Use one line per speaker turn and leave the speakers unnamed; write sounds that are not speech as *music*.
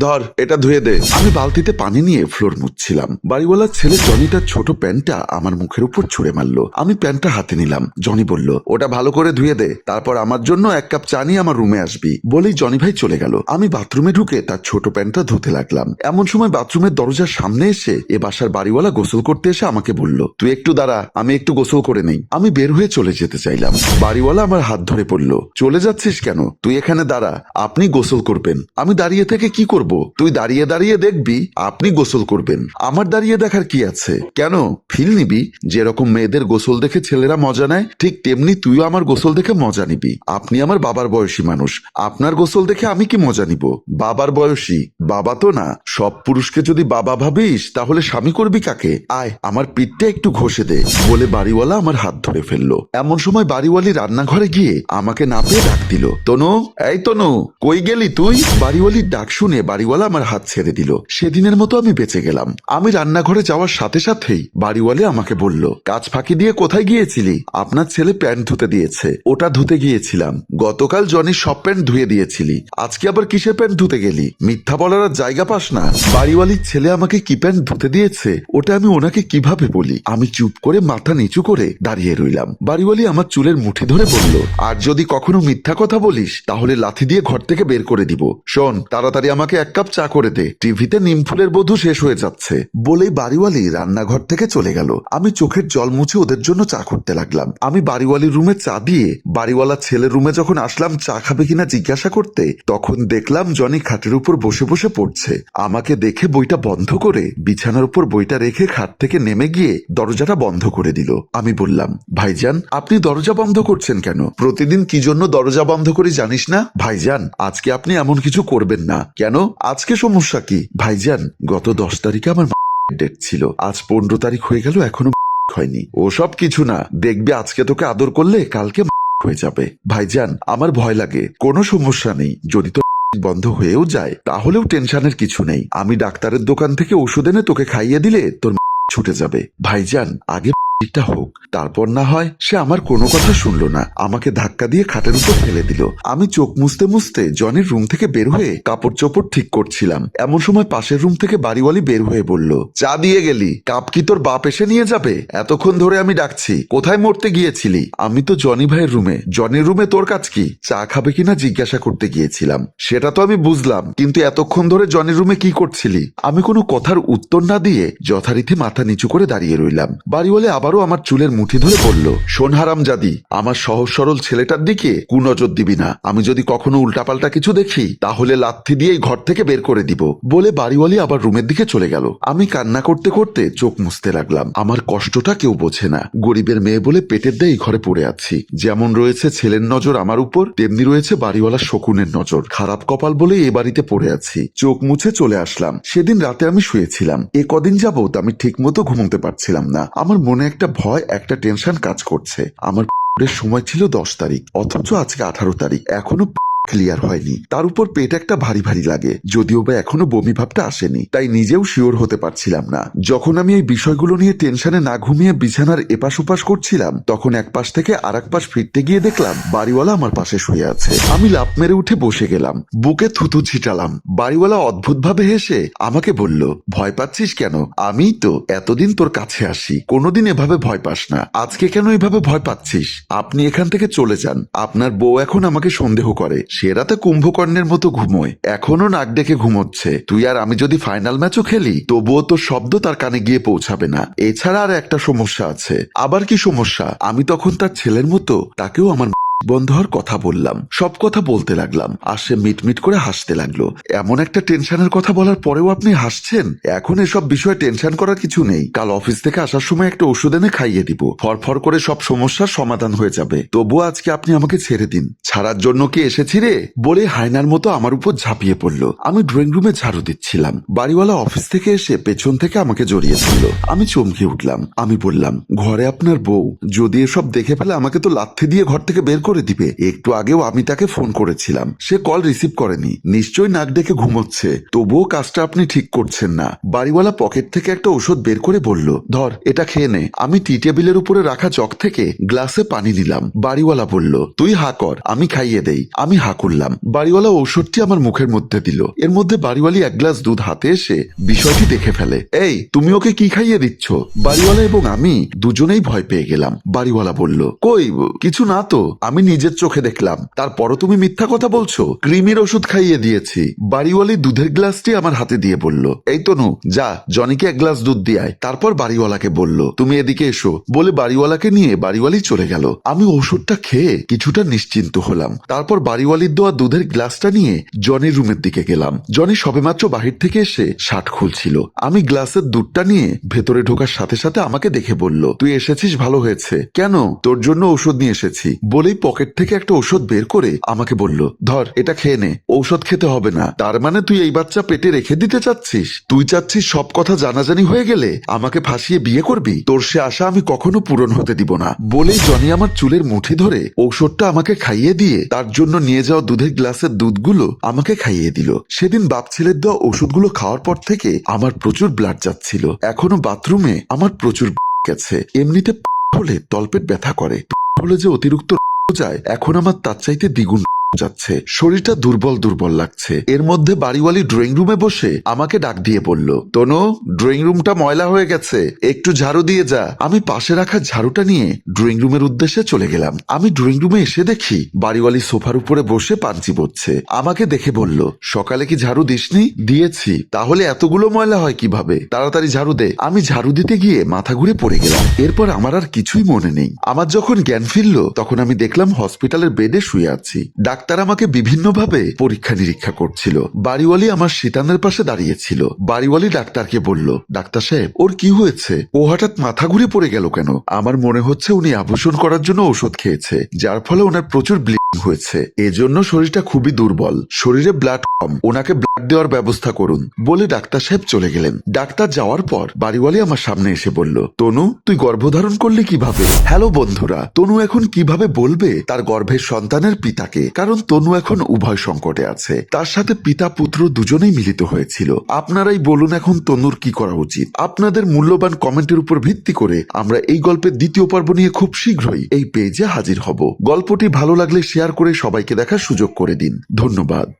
ধর, এটা ধুয়ে দে। আমি বালতিতে পানি নিয়ে ফ্লোর মুছছিলাম। বাড়িওয়ালার ছেলে জনি তার ছোট প্যান্টটা আমার মুখের উপর ছুঁড়ে মারলো। আমি প্যান্টটা হাতে নিলাম। জনি বলল, ওটা ভালো করে ধুয়ে দে। তারপর আমার জন্য এক কাপ চা নিয়ে আমার রুমে আসবি। বলেই জনি ভাই চলে গেল। আমি বাথরুমে ঢুকে তার ছোট প্যান্টটা ধুতে লাগলাম। এমন সময় বাথরুমের দরজার সামনে এসে এ বাসার বাড়িওয়ালা গোসল করতে এসে আমাকে বলল, তুই একটু দাঁড়া, আমি একটু গোসল করে নেই। আমি বের হয়ে চলে যেতে চাইলাম। বাড়িওয়ালা আমার হাত ধরে পড়ল চলে যাচ্ছিস কেন? তুই এখানে দাঁড়া, আপনি গোসল করবেন। আমি দাঁড়িয়ে থেকে কি করব তুই দাঁড়িয়ে দাঁড়িয়ে দেখবি, আপনি গোসল করবেন। আমার দাঁড়িয়ে দেখার কি আছে? কেন? ফিল নিবি? যেরকম মেয়েদের গোসল দেখে ছেলেরা মজা নেয়, ঠিক তেমনি তুইও আমার গোসল দেখে মজা নিবি। আপনি আমার বাবার বয়সী মানুষ। আপনার গোসল দেখে আমি কি মজা নিব? বাবার বয়সী? বাবা তো না। সব পুরুষকে যদি বাবা ভাবিস, তাহলে স্বামী করবি কাকে? আয়, আমার পিঠটা একটু ঘষে দে। বলে বাড়িওয়ালা আমার হাত ধরে ফেলল। এমন সময় বাড়িওয়ালি রান্নাঘরে গিয়ে আমাকে না পেয়ে ডাক দিল, তনু, এই তনু, কই গেলি তুই? বাড়িওয়ালির ডাক শুনে বাড়িওয়ালা আমার হাত ছেড়ে দিল। সেদিনের মতো আমি বেঁচে গেলাম। আমি রান্নাঘরে যাওয়ার সাথে সাথেই বাড়িওয়ালে আমাকে বলল, কাজ ফাঁকি দিয়ে কোথায় গিয়েছিলি? আপনার ছেলে প্যান্ট ধুতে দিয়েছে। ওটা ধুতে গিয়েছিলাম। গতকাল জনি সব প্যান্ট ধুয়ে দিয়েছিলি। আজকে আবার কিসের প্যান্ট ধুতে গেলি? মিথ্যা বলার আর জায়গা পাস না। বাড়িওয়ালির ছেলে আমাকে কি প্যান্ট ধুতে দিয়েছে? ওটা আমি ওনাকে কীভাবে বলি? আমি চুপ করে মাথা নিচু করে দাঁড়িয়ে রইলাম। বাড়িওয়ালি আমার চুলের মুঠি ধরে বলল, আর যদি কখনো মিথ্যা কথা বলিস, তাহলে লাথি দিয়ে ঘর থেকে বের করে দিব। শোন, তাড়াতাড়ি আমাকে এক কাপ চা করে দে। টিভিতে নিমফুলের বধূ শেষ হয়ে যাচ্ছে। বলেই বাড়িওয়ালি রান্নাঘর থেকে চলে গেল। আমি চোখের জল মুছে ওদের জন্য চা করতে লাগলাম। আমি বাড়িওয়ালির রুমে চা দিয়ে বাড়িওয়ালা ছেলের রুমে যখন আসলাম চা খাবে কিনা জিজ্ঞাসা করতে, তখন দেখলাম জনি খাটের উপর বসে বসে পড়ছে। আমাকে দেখে বইটা বন্ধ করে বিছানার উপর বইটা রেখে খাট থেকে নেমে গিয়ে দরজাটা বন্ধ করে দিল। আমি বললাম, ভাইজান, আপনি দরজা বন্ধ করছেন কেন? প্রতিদিন কি জন্য দরজা বন্ধ করি জানিস না? ভাইজান, আজকে আপনি এমন কিছু করবেন না। কেন? আজকে সমস্যা কি? ভাইজান, গত দশ তারিখে আমার ডেট ছিল। আজ পনেরো তারিখ হয়ে গেল, এখনও হয়নি। ওসব কিছু না। দেখবি আজকে তোকে আদর করলে কালকে হয়ে যাবে। ভাইজান, আমার ভয় লাগে। কোনো সমস্যা নেই। যদি তো বন্ধ হয়েও যায়, তাহলেও টেনশনের কিছু নেই। আমি ডাক্তারের দোকান থেকে ওষুধ এনে তোকে খাইয়ে দিলে তোর ছুটে যাবে। ভাইজান, আগে টা হোক। তারপর না হয় সে আমার কোনো কথা শুনলো না। আমাকে ধাক্কা দিয়ে খাটের উপর ফেলে দিল। আমি চোখ মুছতে মুছতে জনের রুম থেকে বের হয়ে কাপড় চোপড় ঠিক করছিলাম। এমন সময় পাশের রুম থেকে বাড়িওয়ালি বের হয়ে বলল, চা দিয়ে গেলি। কাপ কি তোর বাপ এসে নিয়ে যাবে? এতক্ষণ ধরে আমি ডাকছি। কোথায় মরতে গিয়েছিলি? আমি তো জনি ভাইয়ের রুমে। জনির রুমে তোর কাজ কি? চা খাবে কিনা জিজ্ঞাসা করতে গিয়েছিলাম। সেটা তো আমি বুঝলাম। কিন্তু এতক্ষণ ধরে জনির রুমে কি করছিলি? আমি কোনো কথার উত্তর না দিয়ে যথারীতি মাথা নিচু করে দাঁড়িয়ে রইলাম। বাড়িওয়ালে আবারও আমার চুলের মুঠি ধরে বলল, সোনহারাম জাদি, আমার সহজ সরল ছেলেটার দিকে কুনজর দিবি না। আমি যদি কখনো উল্টাপাল্টা কিছু দেখি, তাহলে লাথি দিয়েই ঘর থেকে বের করে দিব। বলে বাড়িওয়ালি আবার রুমের দিকে চলে গেল। আমি কান্না করতে করতে চোখ মুছতে লাগলাম। আমার কষ্টটা কেউ বোঝে না। গরিবের মেয়ে বলে পেটের দেয় ঘরে পড়ে আছি। যেমন রয়েছে ছেলের নজর আমার উপর, তেমনি রয়েছে বাড়িওয়ালা শকুনের নজর। খারাপ কপাল বলে এ বাড়িতে পড়ে আছি। চোখ মুছে চলে আসলাম। সেদিন রাতে আমি শুয়েছিলাম। এ কদিন যাবত আমি ঠিক মতো ঘুমোতে পারছিলাম না। আমার মনে একটা ভয়, একটা টেনশন কাজ করছে। আমার *laughs* সময় ছিল দশ তারিখ, অথচ আজকে আঠারো তারিখ। এখনও ক্লিয়ার হয়নি। তার উপর পেট একটা ভারী ভারী লাগে, যদিও বা এখনও বমি ভাবটা আসেনি। তাই নিজেও শিওর হতে পারছিলাম না। যখন আমি এই বিষয়গুলো নিয়ে টেনশনে না ঘুমিয়ে বিছানার এপাশ ওপাশ করছিলাম, তখন এক পাশ থেকে আর পাশ ফিরতে গিয়ে দেখলাম, বাড়িওয়ালা আমার পাশে শুয়ে আছে। আমি লাফ মেরে উঠে বসে গেলাম, বুকে থুতু ছিটালাম। বাড়িওয়ালা অদ্ভুতভাবে হেসে আমাকে বলল, ভয় পাচ্ছিস কেন? আমি তো এতদিন তোর কাছে আসি। কোনোদিন এভাবে ভয় পাস না। আজকে কেন এভাবে ভয় পাচ্ছিস? আপনি এখান থেকে চলে যান। আপনার বউ এখন আমাকে সন্দেহ করে। সে তো কুম্ভকর্ণের মতো ঘুমোয়। এখনও নাক ডেকে ঘুমোচ্ছে। তুই আর আমি যদি ফাইনাল ম্যাচও খেলি, তবুও তোর শব্দ তার কানে গিয়ে পৌঁছাবে না। এছাড়া আর একটা সমস্যা আছে। আবার কি সমস্যা? আমি তখন তার ছেলের মতো, তাকেও আমার বন্ধ হওয়ার কথা বললাম, সব কথা বলতে লাগলাম, আর সে মিটমিট করে হাসতে লাগল। এমন একটা টেনশনের কথা বলার পরেও আপনি হাসছেন? এখন এসব বিষয়ে টেনশন করার কিছু নেই। কাল অফিস থেকে আসার সময় একটা ওষুধ এনে খাইয়ে দিব। ফরফর করে সব সমস্যার সমাধান হয়ে যাবে। তবুও আজকে আপনি আমাকে ছেড়ে দিন। ছাড়ার জন্য কি এসেছি রে? বলে হায়নার মতো আমার উপর ঝাঁপিয়ে পড়ল। আমি ড্রয়িং রুমে ঝাড়ু দিচ্ছিলাম। বাড়িওয়ালা অফিস থেকে এসে পেছন থেকে আমাকে জড়িয়ে ধরল। আমি চমকে উঠলাম। আমি বললাম, ঘরে আপনার বউ। যদি এসব দেখে ফেলে, আমাকে তো লাথি দিয়ে ঘর থেকে বের করে করে দিবে। একটু আগেও আমি তাকে ফোন করেছিলাম। সে কল রিসিভ করেনি। নিশ্চয়ই নাক ডেকে ঘুমোচ্ছে। তবুও কাজটা আপনি ঠিক করছেন না। বাড়িওয়ালা পকেট থেকে একটা ওষুধ বের করে বলল, ধর, এটা খেয়ে নে। আমি টি টেবিলের উপরে রাখা জগ থেকে গ্লাসে পানি নিলাম। বাড়িওয়ালা বলল, তুই হা কর, আমি খাইয়ে দেই। আমি হা করলাম। বাড়িওয়ালা ঔষধটি আমার মুখের মধ্যে দিল। এর মধ্যে বাড়িওয়ালি এক গ্লাস দুধ হাতে এসে বিষয়টি দেখে ফেলে। এই, তুমি ওকে কি খাইয়ে দিচ্ছ? বাড়িওয়ালা এবং আমি দুজনেই ভয় পেয়ে গেলাম। বাড়িওয়ালা বলল, কই, কিছু না তো। আমি নিজের চোখে দেখলাম। তারপরও তুমি মিথ্যা কথা বলছো? ক্রিমির ওষুধ খাইয়ে দিয়েছি। বাড়িওয়ালি দুধের গ্লাসটি আমার হাতে দিয়ে বলল, এই তনু, যা, জনিকে এক গ্লাস দুধ দিয়ে তারপর বাড়িওয়ালাকে বলল, তুমি এদিকে এসো। বলে বাড়িওয়ালাকে নিয়ে বাড়িওয়ালি চলে গেল। আমি ওষুধটা খেয়ে কিছুটা নিশ্চিন্ত হলাম। তারপর বাড়িওয়ালির দেওয়া দুধের গ্লাসটা নিয়ে জনির রুমের দিকে গেলাম। জনি সবেমাত্র বাহির থেকে এসে শার্ট খুলছিল। আমি গ্লাসের দুধটা নিয়ে ভেতরে ঢোকার সাথে সাথে আমাকে দেখে বলল, তুই এসেছিস, ভালো হয়েছে। কেন? তোর জন্য ওষুধ নিয়ে এসেছি। বলেই পকেট থেকে একটা ঔষধ বের করে আমাকে বলল, ধর, এটা খেয়ে নে। ঔষধ খেতে হবে না। তার মানে তুই এই বাচ্চা পেটে রেখে দিতে চাচ্ছিস? তুই চাচ্ছিস সব কথা জানাজানি হয়ে গেলে আমাকে ফাঁসিয়ে বিয়ে করবি? তোর সে আশা আমি কখনো পূরণ হতে দিব না। বলেই জনি আমার চুলের মুঠি ধরে ঔষধটা আমাকে খাইয়ে দিয়ে তার জন্য নিয়ে যাওয়া দুধের গ্লাসের দুধগুলো আমাকে খাইয়ে দিল। সেদিন বাপ ছেলের দেওয়া ওষুধগুলো খাওয়ার পর থেকে আমার প্রচুর ব্লাড যাচ্ছিল। এখনও বাথরুমে আমার প্রচুর গেছে। এমনিতে হলে তলপেট ব্যথা করে। হলে যে অতিরিক্ত যায় এখন আমার তার চাইতে দ্বিগুণ। যাচ্ছে। শরীরটা দুর্বল দুর্বল লাগছে। এর মধ্যে বাড়িওয়ালি ড্রয়িং রুমে বসে আমাকে ডাক দিয়ে বলল, তনু, ড্রয়িং রুমটা ময়লা হয়ে গেছে। একটু ঝাড়ু দিয়ে যা। আমি পাশে রাখা ঝাড়ুটা নিয়ে ড্রয়িং রুমের উদ্দেশ্যে চলে গেলাম। আমি ড্রয়িং রুমে এসে দেখি বাড়িওয়ালি সোফার উপরে বসে পাঞ্চি পড়ছে আমাকে দেখে বলল, সকালে কি ঝাড়ু দিসনি? দিয়েছি। তাহলে এতগুলো ময়লা হয় কীভাবে? তাড়াতাড়ি ঝাড়ু দে। আমি ঝাড়ু দিতে গিয়ে মাথা ঘুরে পড়ে গেলাম। এরপর আমার আর কিছুই মনে নেই। আমার যখন জ্ঞান ফিরল, তখন আমি দেখলাম হসপিটালের বেডে শুয়ে আছি। ডাক্তার আমাকে বিভিন্নভাবে পরীক্ষা নিরীক্ষা করছিল। বাড়িওয়ালি আমার শীতানের পাশে দাঁড়িয়েছিল। বাড়িওয়ালি ডাক্তারকে বলল, ডাক্তার সাহেব, ওর কি হয়েছে? ও হঠাৎ মাথা ঘুরে পড়ে গেল কেন? আমার মনে হচ্ছে উনি আভূষণ করার জন্য ওষুধ খেয়েছে, যার ফলে ওনার প্রচুর ব্লিডিং হয়েছে। এজন্য শরীরটা খুবই দুর্বল। শরীরে ব্লাড কম। ওনাকে দেওয়ার ব্যবস্থা করুন বলে ডাক্তার সাহেব চলে গেলেন। ডাক্তার যাওয়ার পর বাড়িওয়ালি আমার সামনে এসে বলল, তনু, তুই গর্ভধারণ করলে কীভাবে? হ্যালো, বন্ধুরা, তনু এখন কীভাবে বলবে? তার গর্ভের সন্তানের পিতাকে, কারণ তনু এখন উভয় সংকটে আছে। তার সাথে পিতা পুত্র দুজনেই মিলিত হয়েছিল। আপনারাই বলুন এখন তনুর কি করা উচিত। আপনাদের মূল্যবান কমেন্টের উপর ভিত্তি করে আমরা এই গল্পের দ্বিতীয় পর্ব নিয়ে খুব শীঘ্রই এই পেজে হাজির হব। গল্পটি ভালো লাগলে শেয়ার করে সবাইকে দেখার সুযোগ করে দিন। ধন্যবাদ।